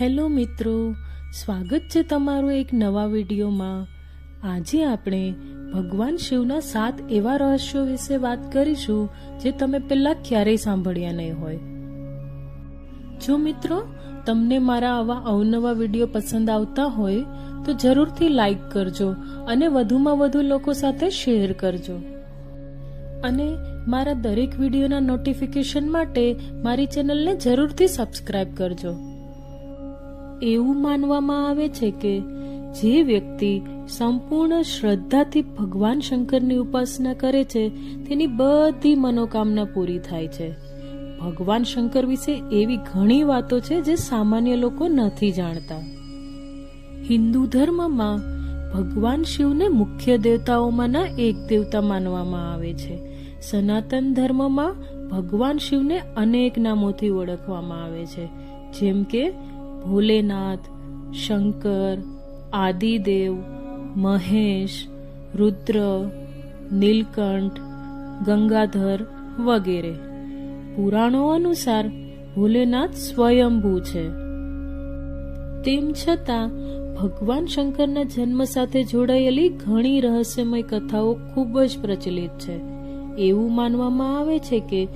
Hello મિત્રો, સ્વાગત છે તમારું એક નવા વિડીયોમાં. આજે આપણે ભગવાન શિવના સાત એવા રહસ્યો વિશે વાત કરીશું જે તમે પહેલા ક્યારેય સાંભળ્યા નહીં હોય. જો મિત્રો, તમને મારા આવા અવનવા વીડિયો પસંદ આવતા હોય, તો જરૂરથી લાઈક કરજો અને વધુમાં વધુ લોકો સાથે શેર કરજો. અને મારા દરેક વિડીયોના નોટિફિકેશન માટે મારી ચેનલને જરૂરથી સબસ્ક્રાઇબ કરજો. એવું માનવામાં આવે છે કે જે વ્યક્તિ સંપૂર્ણ શ્રદ્ધાથી ભગવાન શંકરની ઉપાસના કરે છે, તેની બધી મનોકામના પૂરી થાય છે. ભગવાન શંકર વિશે એવી ઘણી વાતો છે જે સામાન્ય લોકો નથી જાણતા. હિન્દુ ધર્મમાં ભગવાન શિવને મુખ્ય દેવતાઓમાંના એક દેવતા માનવામાં આવે છે. સનાતન ધર્મમાં ભગવાન શિવને અનેક નામોથી ઓળખવામાં આવે છે. જેમ કે ભોલેનાથ, શંકર, આદિદેવ, મહેશ, રુદ્ર, નીલકંઠ, ગંગાધર વગેરે. પુરાણો અનુસાર ભોલેનાથ સ્વયંભૂ છે. તેમ છતાં, ભગવાન શંકરના જન્મ સાથે જોડાયેલી ઘણી રહસ્યમય કથાઓ ખૂબ જ પ્રચલિત છે. એવું માનવામાં આવે છે કે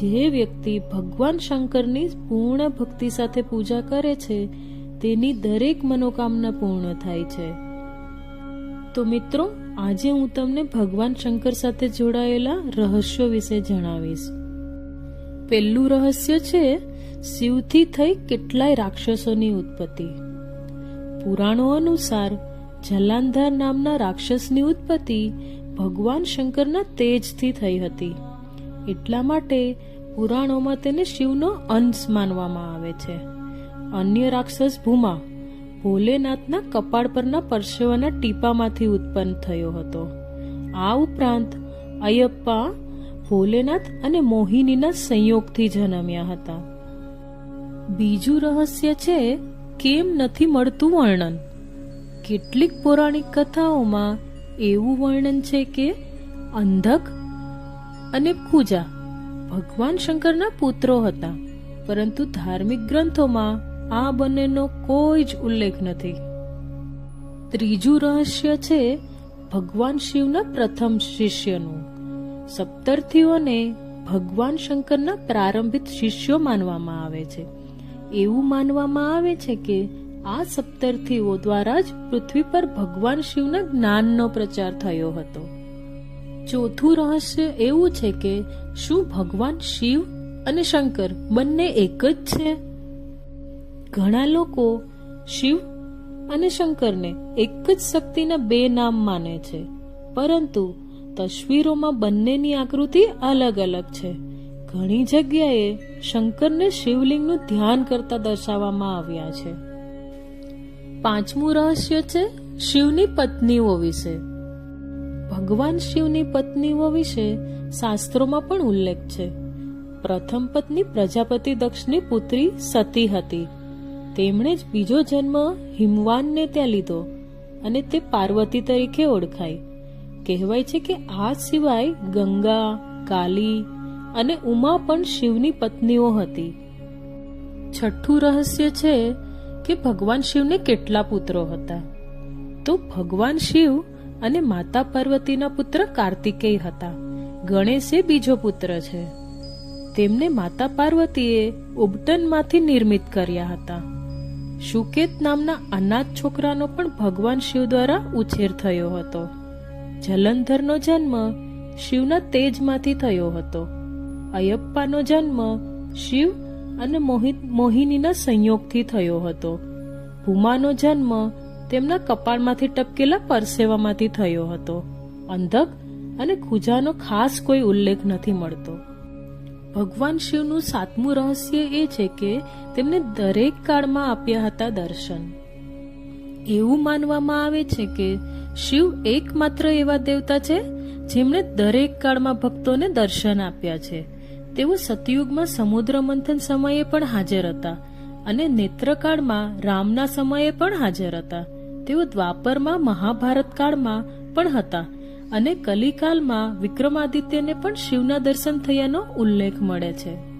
જે વ્યક્તિ ભગવાન શંકરની પૂર્ણ ભક્તિ સાથે પૂજા કરે છે, તેની દરેક મનોકામના પૂર્ણ થાય છે. તો મિત્રો, આજે હું તમને ભગવાન શંકર સાથે જોડાયેલા રહસ્યો વિશે જણાવીશ. પહેલું રહસ્ય છે, શિવથી થઈ કેટલાય રાક્ષસોની ઉત્પત્તિ. પુરાણો અનુસાર, જલાંધાર નામના રાક્ષસની ઉત્પત્તિ ભગવાન શંકરના તેજથી થઈ હતી. એટલા માટે પુરાણોમાં તેને શિવનો અંશ માનવામાં આવે છે. અન્ય રાક્ષસ ભૂમા ભોલેનાથના કપાળ પરના પરસેવાના ટીપામાંથી ઉત્પન્ન થયો હતો. આ ઉપરાંત અયપ્પા, ભોલેનાથ અને મોહિનીના સંયોગથી જન્મ્યા હતા. બીજું રહસ્ય છે, કેમ નથી મળતું વર્ણન? કેટલીક પૌરાણિક કથાઓમાં એવું વર્ણન છે કે અંધક અને પૂજા. ભગવાન શંકરના પુત્રો હતા, પરંતુ ધાર્મિક ગ્રંથોમાં આ બંનેનો કોઈ જ ઉલ્લેખ નથી. ત્રીજું રહસ્ય છે ભગવાન શિવના પ્રથમ શિષ્યનું. સપ્તર્થીઓને ભગવાન શંકરના પ્રારંભિક શિષ્યો માનવામાં આવે છે. એવું માનવામાં આવે છે કે આ સપ્તર્થીઓ દ્વારા જ પૃથ્વી પર ભગવાન શિવના જ્ઞાનનો પ્રચાર થયો હતો. ચોથું રહસ્ય એવું છે કે શું ભગવાન શિવ અને શંકર બંને એક જ છે? ઘણા લોકો શિવ અને શંકરને એક જ શક્તિના બે નામ માને છે, પરંતુ તસવીરોમાં બંનેની આકૃતિ અલગ અલગ છે. ઘણી જગ્યાએ શંકરને શિવલિંગનું ધ્યાન કરતા દર્શાવવામાં આવ્યા છે. પાંચમું રહસ્ય છે શિવની પત્નીઓ વિશે. ભગવાન શિવની પત્નીઓ વિશે શાસ્ત્રોમાં પણ ઉલ્લેખ છે. પ્રથમ પત્ની પ્રજાપતિ દક્ષની પુત્રી સતી હતી. તેમણે જ બીજો જન્મ હિમવાનને ત્યાં લીધો અને તે પાર્વતી તરીકે ઓળખાઈ કહેવાય છે કે આ સિવાય ગંગા, કાલી અને ઉમા પણ શિવની પત્નીઓ હતી. છઠ્ઠું રહસ્ય છે કે ભગવાન શિવને કેટલા પુત્રો હતા. તો ભગવાન શિવ અને માતા પાર્વતીના પુત્ર કાર્તિકેય હતા. ગણેશ એ બીજો પુત્ર છે. તેમને માતા પાર્વતીએ ઉબટનમાંથી નિર્મિત કર્યા હતા. શુકેત નામના અનાથ છોકરાનો પણ ભગવાન શિવ દ્વારા ઉછેર થયો હતો. જલંધરનો જન્મ શિવના તેજમાંથી થયો હતો. અયપ્પાનો જન્મ શિવ અને મોહિત, મોહિનીના સંયોગથી થયો હતો. ભૂમાનો જન્મ તેમના કપાળમાંથી ટપકેલા પરસેવામાંથી થયો હતો. અંધક અને ખુજાનો ખાસ કોઈ ઉલ્લેખ નથી મળતો. ભગવાન શિવનું સાતમું રહસ્ય એ છે કે તેમને દરેક કાળમાં આપ્યા હતા દર્શન. એવું માનવામાં આવે છે કે શિવ એકમાત્ર એવા દેવતા છે જેમણે દરેક કાળમાં ભક્તોને દર્શન આપ્યા છે. તેઓ સતયુગમાં સમુદ્ર મંથન સમયે પણ હાજર હતા અને નેત્રકાળમાં રામના સમયે પણ હાજર હતા. તેઓ દ્વાપરમાં મહાભારત કાળમાં પણ હતા અને કલિકાલમાં વિક્રમાદિત્યને પણ શિવના દર્શન થયાનો ઉલ્લેખ મળે છે.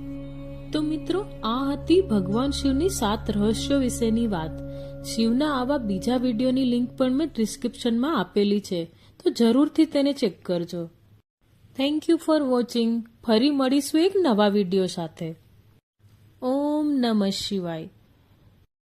તો મિત્રો, આ હતી ભગવાન શિવની સાત રહસ્યો વિશેની વાત. શિવના આવા બીજા વિડીયોની લિંક પણ મેં ડિસ્ક્રિપ્શનમાં આપેલી છે, તો જરૂરથી તેને ચેક કરજો. થેન્ક યુ ફોર વોચિંગ ફરી મળીશું એક નવા વીડિયો સાથે. ઓમ નમઃ શિવાય.